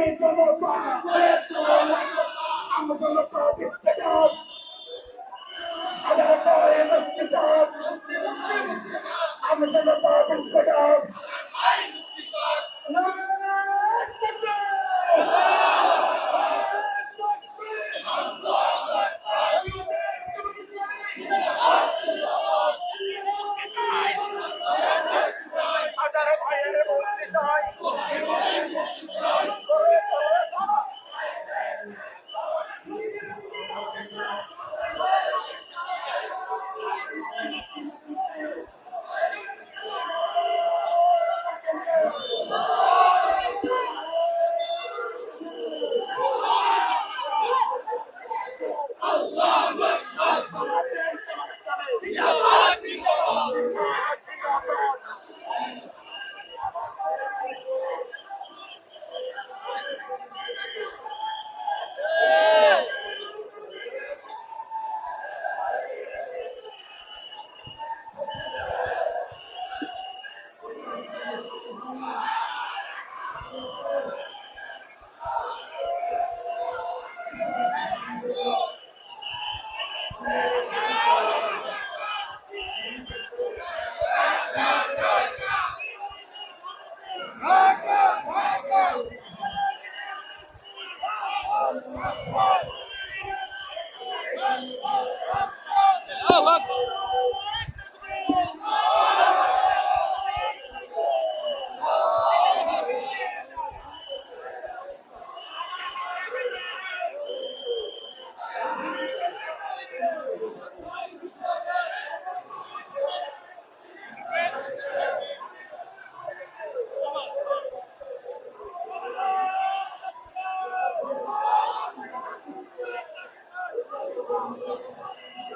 me from a fire. Yes, Lord. I'm gonna burn it to God. I'm gonna burn it to God. I'm gonna burn it to God.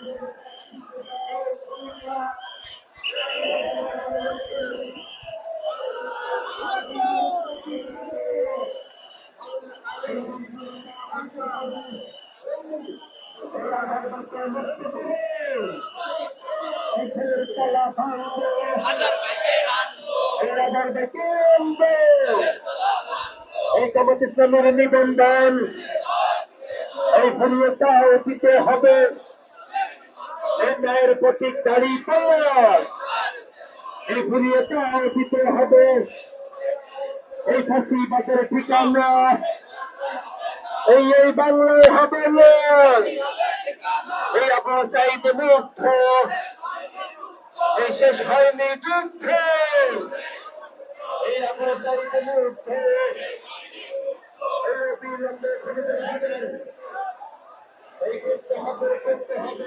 এই জামাত ইসলামের নিবন্ধন এই ভূমিতাও দিতে হবে। ন্যায়ের প্রতীক দাঁড়ি পাওয়ার এই ভূমিতাও দিতে হবে এই ফাঁসিবাদের ঠিকানা। এই এই বাংলায় হবে এই আপনার সাইড মুক্ত এই শেষ হয়নি যুদ্ধে। এই আপনার খুনিদের বিচার এই করতে হবে করতে হবে।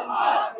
Allah.